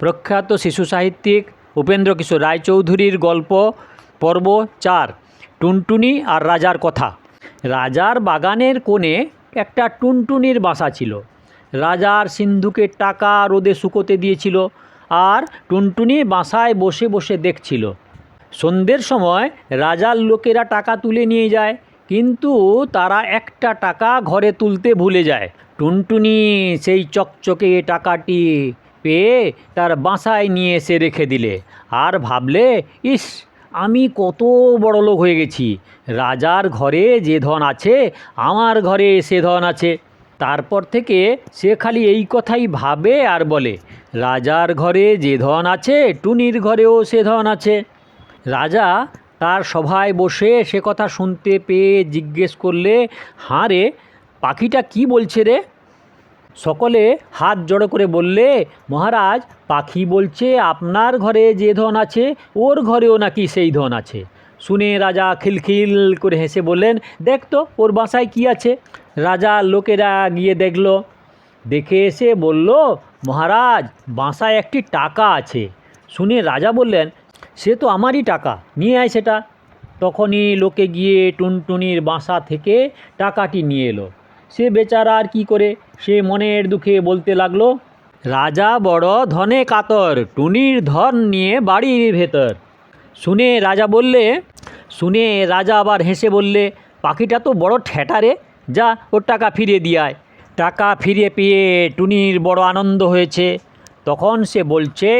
প্রখ্যাত শিশু সাহিত্যিক উপেন্দ্র কিশোর রায়চৌধুরীর গল্প পর্ব চার, টুনটুনি আর রাজার কথা। রাজার বাগানের কোণে একটা টুনটুনির বাসা ছিল। রাজার সিন্ধুকে টাকা রোদে শুকোতে দিয়েছিল আর টুনটুনি বাসায় বসে বসে দেখছিল। সন্ধ্যের সময় রাজার লোকেরা টাকা তুলে নিয়ে যায়, কিন্তু তারা একটা টাকা ঘরে তুলতে ভুলে যায়। টুনটুনি সেই চকচকে টাকাটি পেয়ে তার বাসায় নিয়ে এসে রেখে দিলে। আর ভাবলে, ইস, আমি কত বড় লোক হয়ে গেছি। রাজার ঘরে যে ধন আছে, আমার ঘরে সে ধন আছে। তারপর থেকে সে খালি এই কথাই ভাবে আর বলে, রাজার ঘরে যে ধন আছে, টুনির ঘরেও সে ধন আছে। রাজা তার সভায় বসে সে কথা শুনতে পেয়ে জিজ্ঞেস করলে, হাঁ রে, পাখিটা কি বলছে রে? সকলে হাত জড়ো করে বললে, মহারাজ, পাখি বলছে আপনার ঘরে যে ধন আছে, ওর ঘরেও নাকি সেই ধন আছে। শুনে রাজা খিলখিল করে হেসে বললেন, দেখ তো, ওর বাসায় কি আছে? রাজা লোকেরা গিয়ে দেখল। দেখে এসে বলল, মহারাজ, বাসায় একটি টাকা আছে। শুনে রাজা বললেন, সে তো আমারই টাকা, নিয়ে আয় সেটা। তখনই লোকে গিয়ে টুনটুনির বাসা থেকে টাকাটি নিয়ে এলো। সে বেচারা আর কি করে? সে মনের দুঃখে বলতে লাগল, রাজা বড় ধনে কাতর, টুনির ধন নিয়ে বাড়ির ভেতর। শুনে রাজা বললে, শুনে রাজা আবার হেসে বললে, পাখিটা তো বড় ঠেটারে যা ওর টাকা ফিরিয়ে দিয়ে টাকা ফিরিয়ে পেয়ে টুনির বড় আনন্দ হয়েছে। তখন সে বলছে,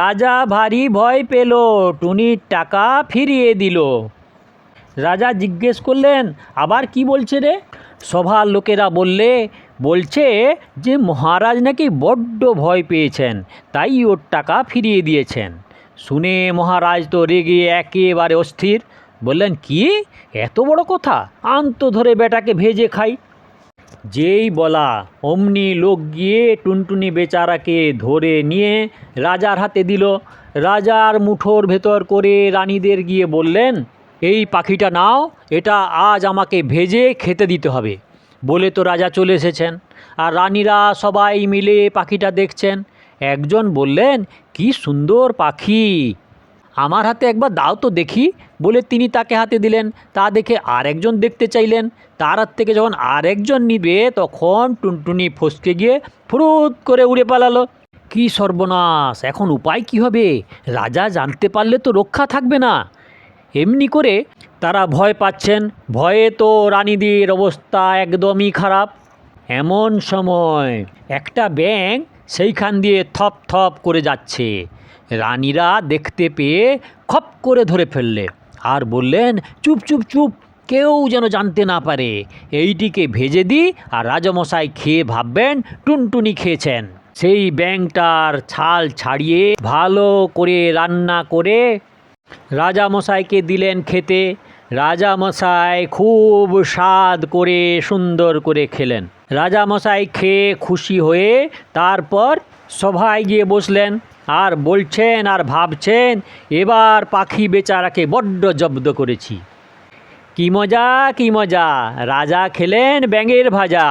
রাজা ভারী ভয় পেল, টুনির টাকা ফিরিয়ে দিল। রাজা জিজ্ঞেস করলেন, আবার কি বলছে রে? সভার লোকেরা বললে, বলছে যে মহারাজ নাকি বড্ড ভয় পেয়েছেন, তাই ওর টাকা ফিরিয়ে দিয়েছেন। শুনে মহারাজ তো রেগে একেবারে অস্থির, বললেন, কি? এত বড় কথা? আন্ত ধরে বেটাকে ভেজে খাই। যেই বলা, অমনি লোক গিয়ে টুনটুনি বেচারাকে ধরে নিয়ে রাজার হাতে দিল। রাজার মুঠোর ভেতর করে রানীদের গিয়ে বললেন এই পাখিটা নাও, এটা আজ আমাকে ভেজে খেতে দিতে হবে। বলে তো রাজা চলে এসেছেন। আর রানীরা সবাই মিলে পাখিটা দেখছেন। একজন বললেন, কি সুন্দর পাখি। আমার হাতে একবার দাও তো দেখি। বলে তিনি তাকে হাতে দিলেন। তা দেখে আরেকজন দেখতে চাইলেন। তার হাত থেকে যখন আরেকজন নিবে, তখন টুনটুনি ফসকে গিয়ে ফুরুত করে উড়ে পালালো। কি সর্বনাশ! এখন উপায় কি হবে? রাজা জানতে পারলে তো রক্ষা থাকবে না। এমনি করে তারা ভয় পাচ্ছেন। ভয়ে তো রানীদের অবস্থা একদমই খারাপ। এমন সময় একটা ব্যাঙ সেইখান দিয়ে থপ থপ করে যাচ্ছে। রানীরা দেখতে পেয়ে খপ করে ধরে ফেললে আর বললেন, চুপ চুপ চুপ, কেউ যেন জানতে না পারে। এইটিকে ভেজে দিই আর রাজমশাই খেয়ে ভাববেন টুনটুনি খেয়েছেন। সেই ব্যাংটার ছাল ছাড়িয়ে ভালো করে রান্না করে রাজামশাইকে দিলেন খেতে। রাজামশাই খুব স্বাদ করে, সুন্দর করে খেলেন। রাজামশাই খেয়ে খুশি হয়ে তারপর সভায় গিয়ে বসলেন আর বলছেন আর ভাবছেন, এবার পাখি বেচারাকে বড্ড জব্দ করেছি। কি মজা কি মজা! রাজা খেলেন ব্যাঙের ভাজা।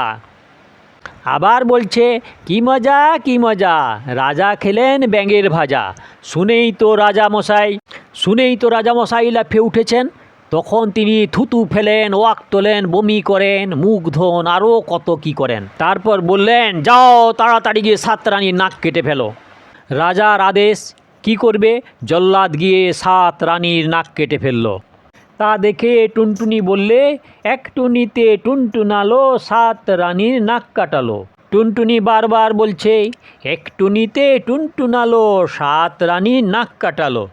আবার বলছে, কি মজা কি মজা, রাজা খেলেন ব্যাঙের ভাজা। শুনেই তো রাজা মশাই শুনেই তো রাজা মশাই লাফে উঠেছেন। তখন তিনি থুতু ফেলেন, ওয়াক তোলেন, বমি করেন, মুখ ধোন আরও কত কি করেন। তারপর বললেন, যাও, তাড়াতাড়ি গিয়ে সাত রানীর নাক কেটে ফেলো। রাজার আদেশ, কি করবে? জল্লাদ গিয়ে সাত রানীর নাক কেটে ফেলল। তা দেখে টুনটুনি বললে, এক টুনিতে টুনটুনালো, সাত রানীর নাক কাটালো। টুনটুনি বারবার বলছে, এক টুনিতে টুনটুনালো, সাত রানীর নাক কাটালো।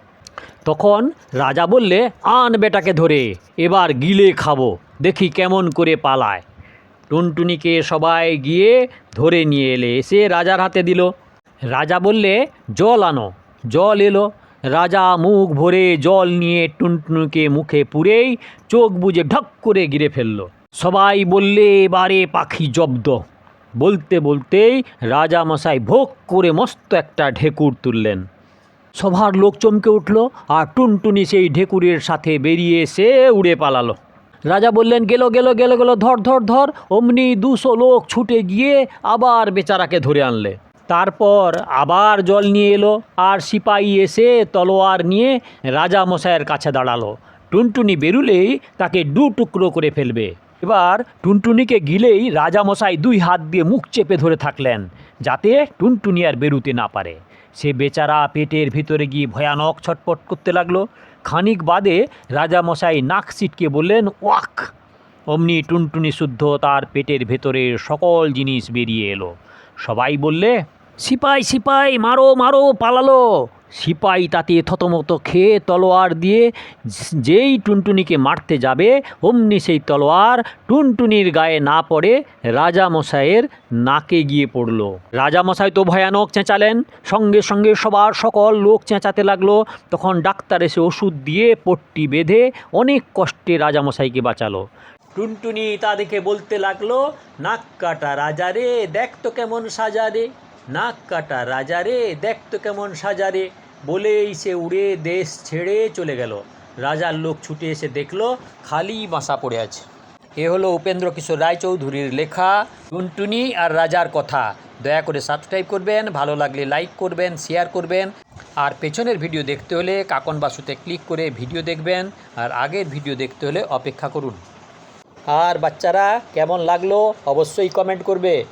তখন রাজা বললে, আন বেটাকে ধরে, এবার গিলে খাব, দেখি কেমন করে পালায়। টুনটুনিকে সবাই গিয়ে ধরে নিয়ে এলে, এসে রাজার হাতে দিল। রাজা বললে, জল আনো, জল এলো। রাজা মুখ ভরে জল নিয়ে টুনটুনিকে মুখে পুরেই চোখ বুজে ঢক করে গিরে ফেলল। সবাই বললে, এবারে পাখি জব্দ। বলতে বলতেই রাজা মশাই ভোগ করে মস্ত একটা ঢেকুর তুললেন। সভার লোক চমকে উঠল আর টুনটুনি সেই ঢেকুরের সাথে বেরিয়ে এসে উড়ে পালালো। রাজা বললেন, গেল গেল গেল গেল, ধর ধর ধর। অমনি দুশো লোক ছুটে গিয়ে আবার বেচারাকে ধরে আনলে। তারপর আবার জল নিয়ে এলো আর সিপাহি এসে তলোয়ার নিয়ে রাজা মশাইয়ের কাছে দাঁড়াল। টুনটুনি বেরুলেই তাকে দু টুকরো করে ফেলবে। এবার টুনটুনিকে গিলেই রাজামশাই দুই হাত দিয়ে মুখ চেপে ধরে থাকলেন, যাতে টুনটুনি আর বেরুতে না পারে। সে বেচারা পেটের ভিতরে গিয়ে ভয়ানক ছটপট করতে লাগল। খানিক বাদে রাজামশাই নাক সিটকে বললেন, ওয়াক! অমনি টুনটুনি শুদ্ধ তার পেটের ভেতরের সকল জিনিস বেরিয়ে এলো। সবাই বললে সিপাই সিপাই, মারো মারো, পালালো। সিপাই তাতে থতমত খেয়ে তলোয়ার দিয়ে যেই টুনটুনিকে মারতে যাবে, অমনি সেই তলোয়ার টুনটুনির গায়ে না পড়ে রাজামশাইয়ের নাকে গিয়ে পড়ল। রাজামশাই তো ভয়ানক চেঁচালেন। সঙ্গে সঙ্গে সবার সকল লোক চেঁচাতে লাগল। তখন ডাক্তার এসে ওষুধ দিয়ে পট্টি বেঁধে অনেক কষ্টে রাজামশাইকে বাঁচালো। টুনটুনি তা দেখে বলতে লাগল, নাক কাটা রাজা রে, দেখ তো কেমন সাজা রে। নাক কাটা রাজা রে, দেখ তো কেমন সাজা রে। বলেই সে উড়ে দেশ ছেড়ে চলে গেল। রাজার লোক ছুটে এসে দেখল, খালি বাসা পড়ে আছে। এ হলো উপেন্দ্র কিশোর রায়চৌধুরীর লেখা, টুনটুনি আর রাজার কথা। দয়া করে সাবস্ক্রাইব করবেন, ভালো লাগলে লাইক করবেন শেয়ার করবেন। আর পেছনের ভিডিও দেখতে হলে কাকন বাসুতে ক্লিক করে ভিডিও দেখবেন। আর আগের ভিডিও দেখতে হলে অপেক্ষা করুন। আর বাচ্চারা, কেমন লাগল? অবশ্যই কমেন্ট করবে।